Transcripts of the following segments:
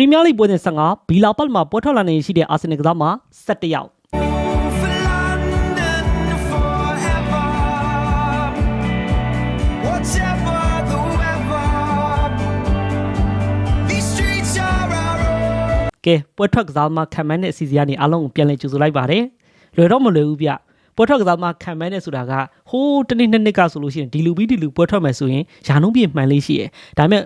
ရီးမီးယားလိပွဲစဉ်15ဘီလာပတ်မှာပွဲထွက်လာနေရှိတဲ့အာဆင်နယ်ကစားမှာ17ယောက် For London forever. Whatever the weather. These streets are our own. ကဲပွဲထွက်ကစားမှာခံမန်းတဲ့အစီအစဉ်ကနေအားလုံးကိုပြန်လည်ကြိုဆိုလိုက်ပါတယ်လွယ်တော့မလွယ်ဘူးဗျပွဲထွက်ကစားမှာခံမန်းတဲ့ဆိုတာကဟိုးတစ်နေ့နှစ်နှစ်ကဆိုလို့ရှိရင်ဒီလူပြီးဒီလူပွဲထွက်မယ်ဆိုရင်ယာနှုံးပြည့်မှန်လေးရှိရယ်ဒါပေမဲ့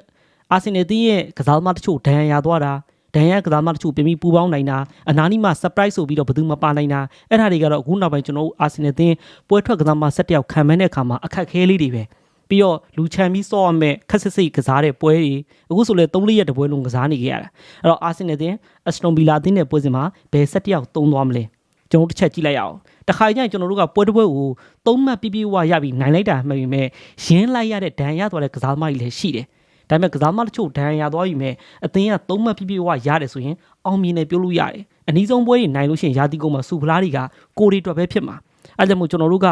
အာဆင်နယ်တင်းရဲ့ကစားသမားတချို့ဒဏ်ရာရသွားတာဒဏ်ရာကစားသမားတချို့ပြင်ပြီးပူပေါင်းနိုင်တာအနာနီးမှာ surprise ဆိုပြီးတော့ဘယ်သူမှပါနိုင်တာအဲ့ဒါတွေကတော့အခုနောက်ပိုင်းကျွန်တော်တို့အာဆင်နယ်တင်းပွဲထွက်ကစားမှာ17ယောက်ခံမန်းတဲ့အခါမှာအခက်ခဲလေးတွေပဲပြီးတော့လူချန်ပြီးစော့ရမယ်ခက်စစ်စစ်ကစားတဲ့ပွဲတွေအခုဆိုလဲ3-4ရက်တပွဲလုံးကစားနေကြရတာအဲ့တော့အာဆင်နယ်တင်အစတွန်ဗီလာတင်တဲ့ပွဲစဉ်မှာဘယ်ဆက်တယောက်သုံးသွားမလဲကျွန်တော်တို့တစ်ချက်ကြည့်လိုက်ရအောင်တခါကျရင်ကျွန်တော်တို့ကပွဲတစ်ပွဲကိုသုံးမှတ်ပြပြဝရပြီးနိုင်လိုက်တာမှန်ပြီမဲ့ရင်းလိုက်ရတဲ့ဒဏ်ရသွားတဲ့ကစားသမားကြီးလည်းရှိတယ် ဒါပေမဲ့ကစားသမားတချို့ဒဏ်ရာသွားပြီမဲ့အသင်းကသုံးမှတ်ပြပြဝရတယ်ဆိုရင်အောင်မြင်တယ်ပြောလို့ရတယ်အနည်းဆုံးပွဲတွေနိုင်လို့ရှိရင်ရာသီကုန်မှာစူဖလားတွေကကိုရီအတွက်ပဲဖြစ်မှာအဲဒါကြောင့်မို့ကျွန်တော်တို့က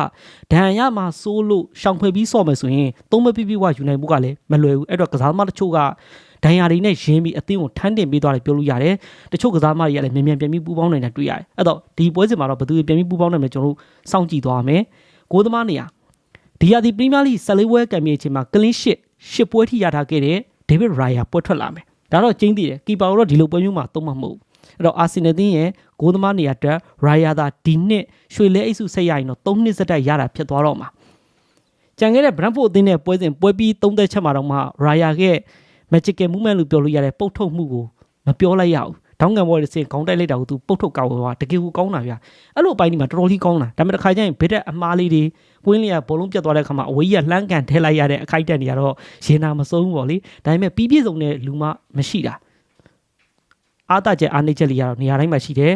ဒဏ်ရမှာစိုးလို့ရှောင်ဖွေပြီးဆော့မယ်ဆိုရင်သုံးမပြပြဝယူနိုင်ဖို့ကလည်းမလွယ်ဘူးအဲ့တော့ကစားသမားတချို့ကဒဏ်ရာတွေနဲ့ရင်းပြီးအသင်းကိုထမ်းတင်ပေးသွားတယ်ပြောလို့ရတယ်တချို့ကစားသမားတွေကလည်းမြန်မြန်ပြန်ပြီးပူပေါင်းနိုင်တာတွေ့ရတယ်အဲ့တော့ဒီပွဲစဉ်မှာတော့ဘယ်သူတွေပြန်ပြီးပူပေါင်းနိုင်မလဲကျွန်တော်တို့စောင့်ကြည့်သွားမယ်ကိုသမားနေရာဒီယာဒီပရီးမီးယားလိ14ပွဲကံမြေအချိန်မှာကလင်းရှစ် ရှစ်ပွဲထိရထားခဲ့တဲ့ဒေးဗစ်ရိုင်ယာပွဲထွက်လာမယ်ဒါတော့ကျင်းသိတယ်ကီပါတော့ဒီလိုပွဲမျိုးမှာသုံးမှာမဟုတ်ဘူးအဲ့တော့အာဆင်နယ်တင်းရဲ့ဂိုးသမားနေရာအတွက်ရိုင်ယာသာဒီနှစ်ရွှေလဲအိတ်စုဆက်ရရင်တော့3နှစ်စက်တိုက်ရတာဖြစ်သွားတော့မှာကြံခဲ့တဲ့ Brentford အသင်းနဲ့ပွဲစဉ်ပွဲပြီး3သက်ချက်မှာတော့မှရိုင်ယာရဲ့ magical movement လို့ပြောလို့ရတဲ့ပုတ်ထုတ်မှုကိုမပြောလိုက်ရဘူး တောင်းငံဘော်ရဲ့စင်ခေါင်းတိုက်လိုက်တာကိုသူပုတ်ထုတ်ကောက်သွားတကယ်ကိုကောင်းတာဗျအဲ့လိုအပိုင်းဒီမှာတော်တော်လေးကောင်းတာဒါပေမဲ့တစ်ခါကျရင်ဘစ်တဲ့အမားလေးတွေကွင်းလေးကဘောလုံးပြတ်သွားတဲ့ခါမှာအဝေးကြီးကလှမ်းကန်ထဲလိုက်ရတဲ့အခိုက်အတန့်တွေကတော့ရင်နာမဆုံးဘူးပေါ့လေဒါပေမဲ့ပြီးပြည့်စုံတဲ့လူမမရှိတာအားတချက်အားနေချက်လေးကတော့နေရာတိုင်းမှာရှိတယ်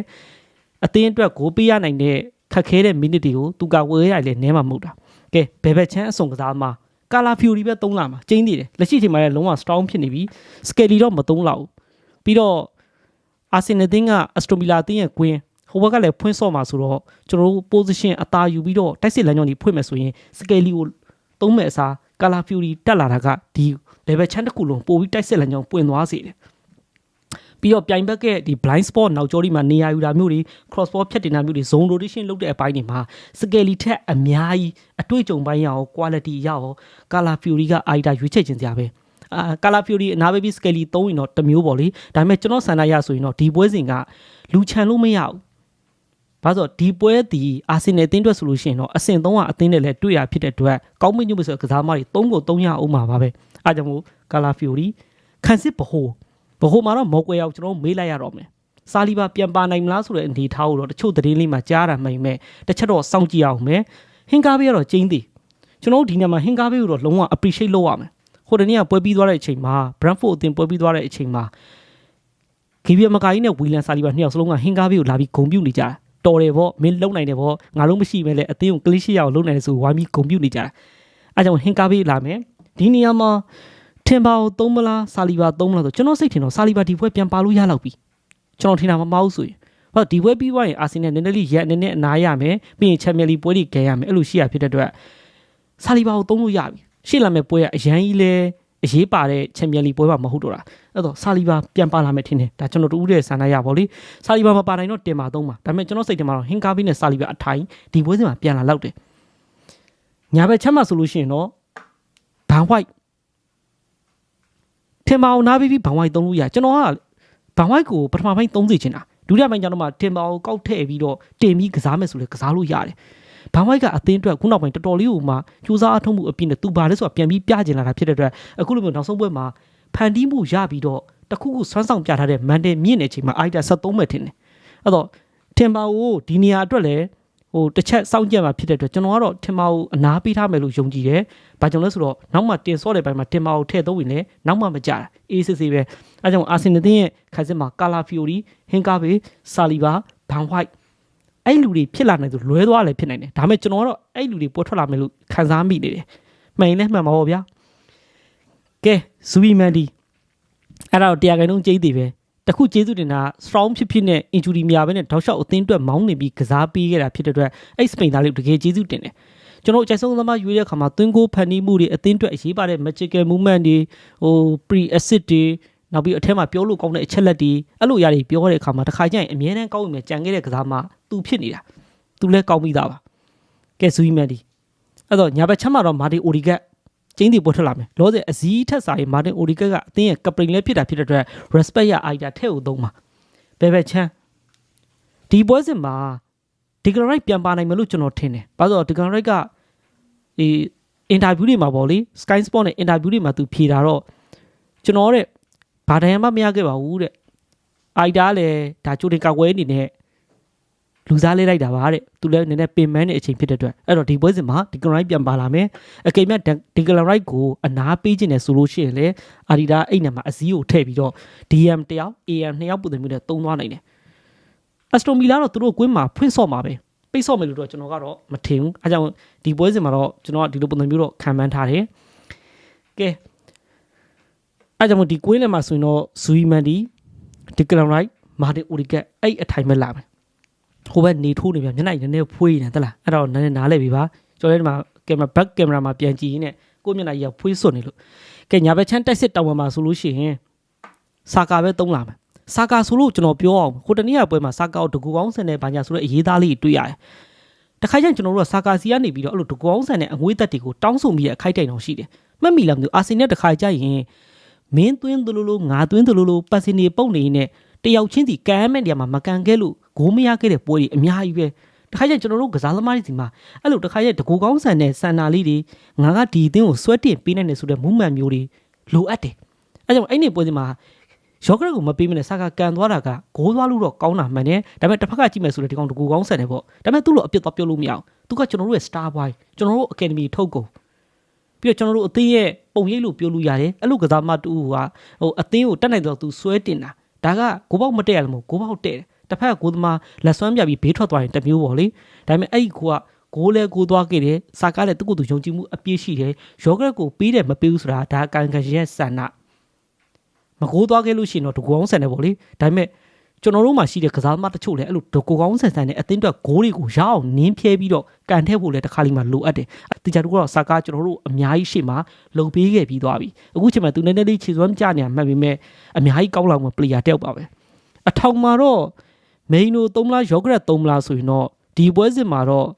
အသင်းအတွက်ဂိုးပေးရနိုင်တဲ့ခက်ခဲတဲ့မိနစ်တွေကိုသူကဝေးရလေနဲမှာမဟုတ်တာကဲဘယ်ဘက်ချမ်းအစုံကစားမှာကာလာဖျူရီပဲသုံးလာမှာကျင်းနေတယ်လက်ရှိချိန်မှာလည်းလုံးဝ strong ဖြစ်နေပြီစကယ်လီတော့မသုံးလောက်ဘူးပြီးတော့ အာဆင်နယ်တင်းကအစတိုမီလာတင်းရဲ့ကွင်းဟိုဘက်ကလည်းဖွင့်ဆော့မှာဆိုတော့ကျွန်တော်တို့ position အသာယူပြီးတော့တိုက်စစ်လမ်းကြောင်းကြီးဖွင့်မယ်ဆိုရင်စကယ်လီကိုသုံးမဲ့အစားကာလာဖျူရီတက်လာတာကဒီ level ချမ်းတစ်ခုလုံးပို့ပြီးတိုက်စစ်လမ်းကြောင်းပွင့်သွားစေတယ်ပြီးတော့ပြိုင်ဘက်ကဒီ blind spot နောက်ကျောဒီမှာနေရာယူတာမျိုးတွေ cross ball ဖြတ်တင်တာမျိုးတွေ zone rotation လုပ်တဲ့အပိုင်းတွေမှာ scale ထက်အများကြီးအတွေ့အကြုံပိုင်းရအောင် quality ရအောင် color fury က idea ရွေးချယ်ခြင်းစရာပဲ အာ color fury အနာဘေဘီ scale သုံးရင်တော့တစ်မျိုးပေါ့လေဒါပေမဲ့ကျွန်တော်ဆန္ဒရဆိုရင်တော့ဒီပွဲစဉ်ကလူချန်လို့မရဘူးဘာလို့ဒီပွဲဒီအာဆင်နယ်အသင်းအတွက်ဆိုလို့ရှိရင်တော့အဆင့်3ကအသင်းနဲ့လည်းတွေ့ရဖြစ်တဲ့အတွက်ကောင်းမွန်ညွတ်ပြီဆိုကစားသမားတွေ3ကို3ရအောင်မှာပါပဲအားကြောင့်မို့ color fury ခန်းစစ်ဘဟိုဘဟိုမှာတော့မော်ကွယ်ရောက်ကျွန်တော်မေးလိုက်ရတော့မယ်စာလီဘာပြန်ပါနိုင်မလားဆိုတဲ့အနေထားကိုတော့တချို့သတင်းလေးမှာကြားတာမှန်ပေမဲ့တစ်ချက်တော့စောင့်ကြည့်အောင်မယ်ဟင်ကားဘေးကတော့ကျင်းသေးကျွန်တော်တို့ဒီညမှာဟင်ကားဘေးကိုတော့လုံးဝ appreciate လုပ်ရမယ် ဟိုတနေ့ကပွဲပြီးသွားတဲ့အချိန်မှာ Brentford အသင်းပွဲပြီးသွားတဲ့အချိန်မှာဂီဗီယမကာကြီးနဲ့ဝီလန်စာလီဘာနှစ်ယောက်စလုံးကဟင်ကားဘေးကိုလာပြီးဂုံပြုတ်နေကြတာတော်တယ်ဗောမင်းလုံနိုင်တယ်ဗောငါလုံးမရှိပဲလေအသင်းကိုကလစ်ရှိရအောင်လုံနိုင်တယ်ဆိုဝိုင်းပြီးဂုံပြုတ်နေကြတာအဲကြောင့်ဟင်ကားဘေးလာမယ်ဒီနေရာမှာထင်ပါကိုသုံးမလားဆာလီဘာသုံးမလားဆိုကျွန်တော်စိတ်ထင်တော့ဆာလီဘာဒီဘွဲပြန်ပါလို့ရတော့ပြီကျွန်တော်ထင်တာမမဟုတ်ဆိုရင်ဟောဒီဘွဲပြီးသွားရင်အာဆင်နယ်နည်းနည်းလေးရက်နည်းနည်းအနားရမယ်ပြီးရင်ချန်ပီယံလီပွဲတွေဂဲရမယ်အဲ့လိုရှိရဖြစ်တဲ့အတွက်ဆာလီဘာကိုသုံးလို့ရပြီ ရှေ့လာမဲ့ပွဲကအရန်ကြီးလဲအရေးပါတဲ့ချန်ပီယံလီပွဲမှာမဟုတ်တော့တာအဲ့တော့ဆာလီဘာပြန်ပါလာမယ်ထင်တယ်ဒါကျွန်တော်တို့ဦးတဲ့ဆန္ဒရပါလေဆာလီဘာမပါနိုင်တော့တင်ပါသုံးပါဒါပေမဲ့ကျွန်တော်စိတ်ထဲမှာတော့ဟင်ကားဘီနဲ့ဆာလီဘာအထိုင်ဒီပွဲစဉ်မှာပြန်လာလောက်တယ်ညာဘက်ချက်မှဆိုလို့ရှိရင်တော့ဘန်ဝိုက်ထင်ပါအောင်နားပြီးပြီးဘန်ဝိုက်သုံးလို့ရကျွန်တော်ကဘန်ဝိုက်ကိုပထမပိုင်းသုံးစီချင်တာဒုတိယပိုင်းကျတော့မှထင်ပါအောင်ကောက်ထည့်ပြီးတော့တင်ပြီးကစားမယ်ဆိုလေကစားလို့ရတယ် ဘန်ဝိုက်ကအသင်းအတွက်ခုနောက်ပိုင်းတော်တော်လေးကိုမှကြိုးစားအထုံးမှုအပြည့်နဲ့သူပါလဲဆိုတာပြန်ပြီးပြကျင်လာတာဖြစ်တဲ့အတွက်အခုလိုမျိုးနောက်ဆုံးပွဲမှာဖန်တီးမှုရပြီးတော့တခုခုစွမ်းဆောင်ပြထားတဲ့မန်တယ်မြင့်နေချိန်မှာအိုက်တာ73မဲ့ထင်တယ်အဲ့တော့ထင်ပါကိုဒီနေရာအတွက်လည်းဟိုတစ်ချက်စောင့်ကြည့်မှာဖြစ်တဲ့အတွက်ကျွန်တော်ကတော့ထင်ပါကိုအနာပေးထားမယ်လို့ယုံကြည်တယ်။ဘာကြောင့်လဲဆိုတော့နောက်မှတင်ဆော့တဲ့ဘက်မှာတင်ပါကိုထည့်သုံးရင်လည်းနောက်မှမကြတာအေးစစ်စစ်ပဲ။အဲကြောင့်အာဆင်နယ်တင်းရဲ့ခိုင်စစ်မှာကာလာဖီယိုရီဟင်ကာဘေဆာလီဘာဘန်ဝိုက် အဲ့လူတွေဖြစ်လာနိုင်ဆိုလွဲသွားလည်းဖြစ်နိုင်တယ်။ဒါပေမဲ့ကျွန်တော်ကတော့အဲ့လူတွေပေါ်ထွက်လာမယ်လို့ခံစားမိနေတယ်။မှန်ရင်လည်းမှန်ပါပေါ့ဗျာ။ကဲဇူဘီမန်ဒီအဲ့ဒါတော့တရားခိုင်နှုန်းကျိသေးပဲတခုကျေးဇူးတင်တာ strong ဖြစ်ဖြစ်နဲ့ injury များပဲနဲ့တောက်လျှောက်အသင်းအတွက်မောင်းနေပြီးကစားပေးခဲ့တာဖြစ်တဲ့အတွက်အဲ့စပိန်သားလေးကိုတကယ်ကျေးဇူးတင်တယ်ကျွန်တော်အကြိုက်ဆုံးသမားရွေးတဲ့အခါမှာသွင်းကိုဖန်တီးမှုတွေအသင်းအတွက်အရေးပါတဲ့ magical movement တွေဟို pre assist တွေ နောက်ပြီးအထက်မှာပြောလို့ကောင်းတဲ့အချက်လက်တွေအဲ့လိုအရာတွေပြောတဲ့အခါမှာတစ်ခါကျရင်အမြဲတမ်းကောင်းဝင်ကြံခဲ့တဲ့ကစားမှသူဖြစ်နေတာသူလည်းကောင်းပြီးသားပါကဲဇူးမန်ဒီအဲ့တော့ညာဘက်ချက်မှာတော့မာတီအိုဒီကတ်ကျင်းတီပေါ်ထွက်လာမယ်လောဆယ်အစည်းထက်စာရင်မာတင်အိုဒီကတ်ကအသင်းရဲ့ကပရင်လည်းဖြစ်တာဖြစ်တဲ့အတွက် respect ရအိုက်တာထဲ့ကိုသုံးပါဘယ်ဘက်ချမ်းဒီပွဲစဉ်မှာဒီကရိုက်ပြန်ပါနိုင်မယ်လို့ကျွန်တော်ထင်တယ်ဘာလို့လဲဆိုတော့ဒီကရိုက်ကဒီအင်တာဗျူးတွေမှာပေါ့လေ Sky Sport နဲ့အင်တာဗျူးတွေမှာသူဖြေတာတော့ကျွန်တော်တဲ့ ဘာတန်မှမရခဲ့ပါဘူးတဲ့အိုက်တာလည်းဒါချိုတင်ကောက်ဝဲအနေနဲ့လူစားလေးလိုက်တာပါတဲ့သူလည်းနည်းနည်းပင်မန်းတဲ့အချိန်ဖြစ်တဲ့အတွက်အဲ့တော့ဒီပွဲစဉ်မှာဒီကရိုက်ပြန်ပါလာမယ်အကိမ်မြတ်ဒီကရိုက်ကိုအနာပေးခြင်းနဲ့ဆိုလို့ရှိရင်လေအာဒီဒါအဲ့နံမှာအစည်းကိုထည့်ပြီးတော့ DM တယောက် AM နှစ်ယောက်ပုံစံမျိုးနဲ့တုံးသွားနိုင်တယ်အစတိုမီလာတော့သူတို့ကွင်းမှာဖွင့်ဆော့မှာပဲပိတ်ဆော့မယ်လို့တော့ကျွန်တော်ကတော့မထင်ဘူးအဲကြောင့်ဒီပွဲစဉ်မှာတော့ကျွန်တော်ကဒီလိုပုံစံမျိုးတော့ခံမှန်းထားတယ်ကဲ အဲကြောင့်မို့ဒီကွင်းထဲမှာဆိုရင်တော့ဇူီမန်ဒီဒီကလန်ရိုက်မာတင်အိုဒီကက်အဲ့အထိုင်မဲ့လာမယ်ဟိုဘက်နေထိုးနေပြန်မျက်နှာကြီးနည်းနည်းဖွေးနေတယ်တလားအဲ့တော့နည်းနည်းနားလဲပြီပါကျွန်တော်လည်းဒီမှာကင်မရာဘက်ကင်မရာမှာပြန်ကြည့်ရင်းနဲ့ကိုယ့်မျက်နှာကြီးကဖွေးစွတ်နေလို့ကဲညာဘက်ချမ်းတိုက်စစ်တောင်ပေါ်မှာဆိုလို့ရှိရင်စာကာပဲသုံးလာမယ်စာကာဆိုလို့ကျွန်တော်ပြောအောင်ဟိုတနေ့ကပွဲမှာစာကာကိုတကူကောင်းဆန်နဲ့ဘာညာဆိုတဲ့အရေးသားလေးတွေ့ရတယ်တခါကျရင်ကျွန်တော်တို့ကစာကာစီကနေပြီးတော့အဲ့လိုတကူကောင်းဆန်နဲ့အငွေးသက်တွေကိုတောင်းဆိုမိတဲ့အခိုက်တိုင်တော်ရှိတယ်မှတ်မိလားမသိဘူးအာဆင်နယ်တခါကျရင် မင်းသွင်းသလိုလိုငါသွင်းသလိုလိုပတ်စင်နေပုံနေနေတယောက်ချင်းစီကမ်းမဲ့နေရာမှာမကန်ခဲ့လို့ဂိုးမရခဲ့တဲ့ပွဲတွေအများကြီးပဲတခါကျရင်ကျွန်တော်တို့ကစားသမားတွေစီမှာအဲ့လိုတခါကျတကူကောင်းဆန်နဲ့စန္နာလေးတွေငါကဒီအသင်းကိုဆွဲတင်ပေးနိုင်တယ်ဆိုတဲ့မူးမှန်မျိုးတွေလိုအပ်တယ်အဲကြောင့်အဲ့ဒီပွဲစီမှာယောဂရက်ကိုမပေးမနဲ့စကားကန်သွားတာကဂိုးသွားလို့တော့ကောင်းတာမှန်တယ်ဒါပေမဲ့တစ်ဖက်ကကြည့်မယ်ဆိုတော့ဒီကောင်တကူကောင်းဆန်တယ်ပေါ့ဒါပေမဲ့သူ့လိုအပြစ်သွားပြောလို့မရအောင်သူကကျွန်တော်တို့ရဲ့ star boy ကျွန်တော်တို့ academy ထုတ်ကုန် ပြီးတော့ကျွန်တော်တို့အသင်းရဲ့ပုံရိပ်လို့ပြောလို့ရတယ်အဲ့လိုကစားမတူကဟိုအသင်းကိုတက်နိုင်တော့သူဆွဲတင်တာဒါကကိုပေါက်မတက်ရလို့မဟုတ်ကိုပေါက်တဲ့တယ်တစ်ဖက်ကကိုသမားလက်စွမ်းပြပြီးဘေးထွက်သွားရင်တစ်မျိုးပေါ့လေဒါပေမဲ့အဲ့ဒီကိုကဂိုးလဲကိုသွားခဲ့တယ်စာကားလည်းသူ့ကိုယ်သူယုံကြည်မှုအပြည့်ရှိတယ်ယောဂရက်ကိုပေးတယ်မပေးဘူးဆိုတာဒါကန်ကန်ရဲ့ဆန္ဒမကိုးသွားခဲ့လို့ရှိရင်တော့တကူအောင်ဆန်တယ်ပေါ့လေဒါပေမဲ့ ကျွန်တော်တို့မှာရှိတဲ့ကစားသမားတချို့လည်းအဲ့လိုတကူကောင်းဆန်ဆန်နဲ့အသင်းအတွက်ဂိုးတွေကိုရအောင်နင်းဖြဲပြီးတော့ကန်ထည့်ဖို့လည်းတစ်ခါလေးမှလိုအပ်တယ်။တေချာတို့ကတော့စာကားကျွန်တော်တို့အများကြီးရှေ့မှာလုံပေးခဲ့ပြီးသွားပြီ။အခုချိန်မှာသူနည်းနည်းလေးခြေစွမ်းကြနေရမှတ်ပေမဲ့အများကြီးကောင်းလောက်မှပလေယာတယောက်ပါပဲ။အထောင်မှာတော့မိန်နို3လားယောဂရက်3လားဆိုရင်တော့ဒီပွဲစဉ်မှာတော့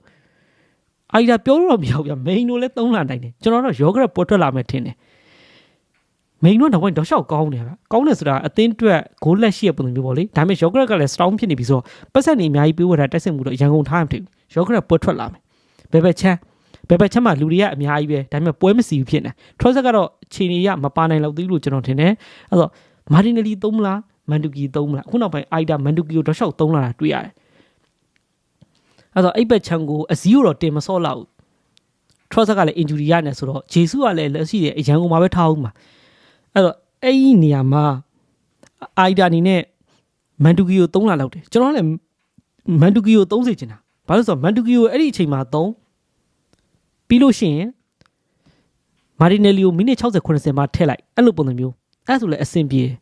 အိုင်ဒါပြောလို့တော့မရဘူးဗျမိန်နိုလည်း3လာနိုင်တယ်ကျွန်တော်တော့ယောဂရက်ပေါ်ထွက်လာမယ်ထင်တယ် မိန်နိုကတော့တော့ရှောက်ကောင်းတယ်ဗျကောင်းတယ်ဆိုတာအသင်းအတွက်ဂိုးလက်ရှိရပုံစံမျိုးပေါ့လေဒါပေမဲ့ယောဂရက်ကလည်း strong ဖြစ်နေပြီဆိုတော့ပတ်ဆက်နေအများကြီးပြေးဝတာတက်စစ်မှုတော့ရန်ကုန်ထားမှမဖြစ်ဘူးယောဂရက်ပေါ်ထွက်လာမယ်ဘယ်ဘက်ချမ်းဘယ်ဘက်ချမ်းမှာလူတွေကအများကြီးပဲဒါပေမဲ့ပွဲမစီဘူးဖြစ်နေထရော့ဆက်ကတော့ခြေနေရမပါနိုင်တော့သေးလို့ကျွန်တော်ထင်တယ်အဲ့တော့မာတင်နယ်လီ3မလားမန်တူကီ3မလားအခုနောက်ပိုင်းအိုက်ဒါမန်တူကီကိုတော့ရှောက်3လာတာတွေ့ရတယ်အဲ့တော့အိပ်ဘက်ချမ်းကိုအစည်းကိုတော့တင်မစော့လောက်ထရော့ဆက်ကလည်း injury ရနေဆိုတော့ဂျေဆုကလည်းလက်ရှိတယ်အရန်ကုန်မှာပဲထားအောင်မှာ အဲ့တော့အဲ့ဒီနေရာမှာအိုက်ဒါအနေနဲ့မန်တူကီကို3လာလောက်တယ်ကျွန်တော်လည်းမန်တူကီကို3စေချင်တာဘာလို့ဆိုတော့မန်တူကီကိုအဲ့ဒီအချိန်မှာ3ပြီးလို့ရှိရင်မာတီနယ်လီကိုမိနစ်60 90မှာထည့်လိုက်အဲ့လိုပုံစံမျိုးအဲ့ဆိုလည်းအဆင်ပြေတယ်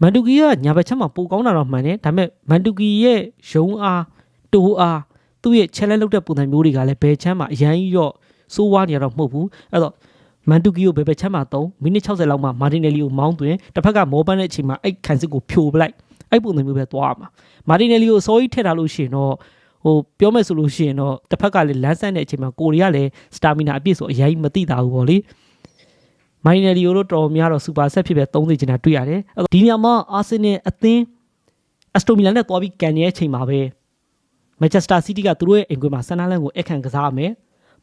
မန်တူကီကညာဘက်ချက်မှာပိုကောင်းတာတော့မှန်တယ်ဒါပေမဲ့မန်တူကီရဲ့ရုံအားတိုးအားသူ့ရဲ့ challenge လုပ်တဲ့ပုံစံမျိုးတွေကလည်းဘယ်ချမ်းမှာအရန်ကြီးတော့စိုးဝါးနေရတော့မဟုတ်ဘူးအဲ့တော့ မန်တူကီကိုဘယ်ဘက်ချမ်းမှာ3မိနစ်60လောက်မှာမာတင်နယ်လီကိုမောင်းသွင်းတစ်ဖက်ကမောပန်းတဲ့အချိန်မှာအဲ့ခံစစ်ကိုဖြိုပလိုက်အဲ့ပုံစံမျိုးပဲသွားရမှာမာတင်နယ်လီကိုအစောကြီးထည့်ထားလို့ရှိရင်တော့ဟိုပြောမယ်ဆိုလို့ရှိရင်တော့တစ်ဖက်ကလည်းလမ်းဆန်းတဲ့အချိန်မှာကိုရီးယားလည်းစတာမီနာအပြည့်ဆိုအရင်မသိတာဘူးပေါ့လေမိုင်နယ်လီယိုတို့တော်များတော့စူပါဆက်ဖြစ်ပဲ30ချင်တာတွေ့ရတယ်အဲ့တော့ဒီနေရာမှာအာဆင်နယ်အသင်းအစတိုမီလန်နဲ့တွားပြီးကန်ရဲ့အချိန်မှာပဲမန်ချက်စတာစီးတီးကသူတို့ရဲ့အင်ကွင်းမှာဆန်နာလန်ကိုအခန့်ကစားရမယ်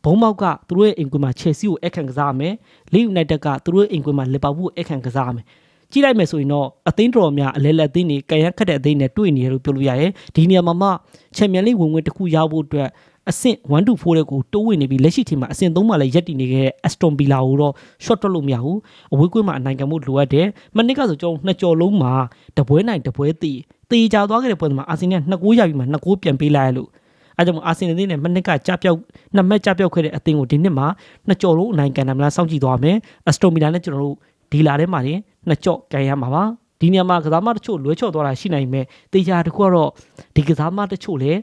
ဘုံမောက်ကသူတို့ရဲ့အင်ကွင်းမှာချယ်ဆီကိုအခန့်ကစားရမယ်လီယူနိုက်တက်ကသူတို့ရဲ့အင်ကွင်းမှာလီဗာပူးကိုအခန့်ကစားရမယ်ကြည့်လိုက်မယ်ဆိုရင်တော့အသင်းတော်များအလဲလက်အသင်းတွေကရန်ခတ်တဲ့အသင်းတွေတွေ့နေရလို့ပြောလို့ရတယ်ဒီနေရာမှာမှချန်ပီယံလိဝင်ဝင်တစ်ခုရဖို့အတွက်အဆင့်1 to 4တဲ့ကိုတိုးဝင်နေပြီးလက်ရှိချိန်မှာအဆင့်3မှာလည်းရက်တည်နေခဲ့တဲ့ Aston Villa ကိုတော့ short တွက်လို့မရဘူးအဝေးကွင်းမှာအနိုင်ခံမှုလိုအပ်တယ်မနစ်ကဆိုကျွန်တော်နှစ်ကြော်လုံးမှာတပွဲနိုင်တပွဲတည်တေချာသွားခဲ့တဲ့ပွဲမှာအာဆင်နယ်နှစ်ကိုးရပြီးမှနှစ်ကိုးပြန်ပေးလိုက်ရလို့ အဲကြောင့်အာဆင်နယ်နဲ့မနစ်ကကြပြောက်နှစ်မက်ကြပြောက်ခဲ့တဲ့အသင်းကိုဒီနှစ်မှာနှစ်ကြော်လုံးအနိုင်ခံတယ်မလားစောင့်ကြည့်သွားမယ် Aston Villa နဲ့ကျွန်တော်တို့ဒီလာထဲမှာနေနှစ်ကြော့ကန်ရမှာပါဒီနေရာမှာကစားမတချို့လွဲချော့သွားတာရှိနိုင်မဲ့တေချာတခုကတော့ဒီကစားမတချို့လည်း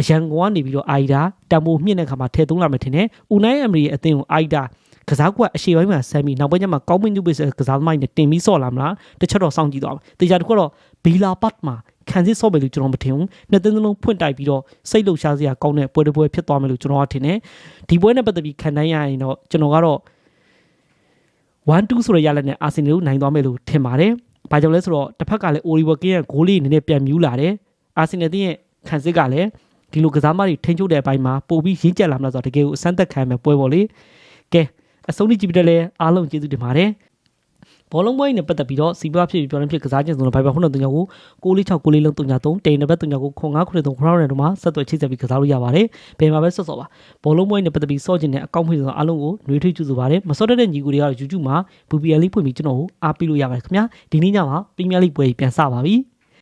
အရန်ကုန်ကနေပြီးတော့အိုင်ဒါတံမိုးမြင့်တဲ့ခါမှာထဲသုံးလာမယ်ထင်တယ်။ဦးနိုင်အမရီရဲ့အသင်းကိုအိုင်ဒါကစားကွက်အရှိပိုင်းမှာဆမ်းပြီးနောက်ပိုင်းကျမှကောင်းမင်းညုပ်ပိစကစားသမားတွေနဲ့တင်ပြီးဆော့လာမလားတစ်ချက်တော့စောင့်ကြည့်သွားမယ်တေချာတစ်ခုတော့ဘီလာပတ်မှာ ခံစစ်ဆော့မယ်လို့ကျွန်တော်မထင်ဘူးနှစ်သင်းသလုံးဖွင့်တိုက်ပြီးတော့စိတ်လှုပ်ရှားစရာကောင်းတဲ့ပွဲတစ်ပွဲဖြစ်သွားမယ်လို့ကျွန်တော်ကထင်တယ်ဒီပွဲနဲ့ပတ်သက်ပြီးခံတိုင်းရရင်တော့ကျွန်တော်ကတော့1-2ဆိုရရလက်နဲ့အာဆင်နယ်ကိုနိုင်သွားမယ်လို့ထင်ပါတယ်။ဘာကြောင့်လဲဆိုတော့တစ်ဖက်ကလည်း Oliver Kane ရဲ့ဂိုးလေးနည်းနည်းပြန်မြူးလာတယ်။အာဆင်နယ်တင်းရဲ့ခံစစ်ကလည်းဒီလိုကစားမတွေထိန်းချုပ်တဲ့အပိုင်းမှာပို့ပြီးရင်းကျက်လာမလားဆိုတော့တကယ်ကိုအဆန်းသက်ခံရမယ်ပွဲပေါ့လေ။ကဲအဆုံးထိကြည့်ပြီးတော့လည်းအားလုံးကျေးဇူးတင်ပါတယ်။ ဘောလုံးပွဲနဲ့ပတ်သက်ပြီးတော့စီပွားဖြစ်ပြီးပြောင်းလဲဖြစ်ကစားခြင်းဆိုတော့ဘိုင်ဘယ်ခုနတုံညာကို646 6လေးလုံးတုံညာ3တိန်နံပါတ်တုံညာကို9 9 3 crown နဲ့တော့မှဆက်သွယ်ချိတ်ဆက်ပြီးကစားလို့ရပါတယ်။ဘယ်မှာပဲဆော့ဆော့ပါဘောလုံးပွဲနဲ့ပတ်သက်ပြီးစော့ခြင်းနဲ့အကောင့်ဖွင့်ဆိုတော့အားလုံးကိုနှွေးထွေးကြည့်ဆိုပါတယ်။မစော့တတ်တဲ့ညီကိုတွေကတော့ YouTube မှာ VPL လေးဖွင့်ပြီးကျွန်တော်ကိုအားပေးလို့ရပါတယ်ခင်ဗျာ။ဒီနေ့ညမှာ Premier League ပွဲကြီးပြန်စပါပြီ။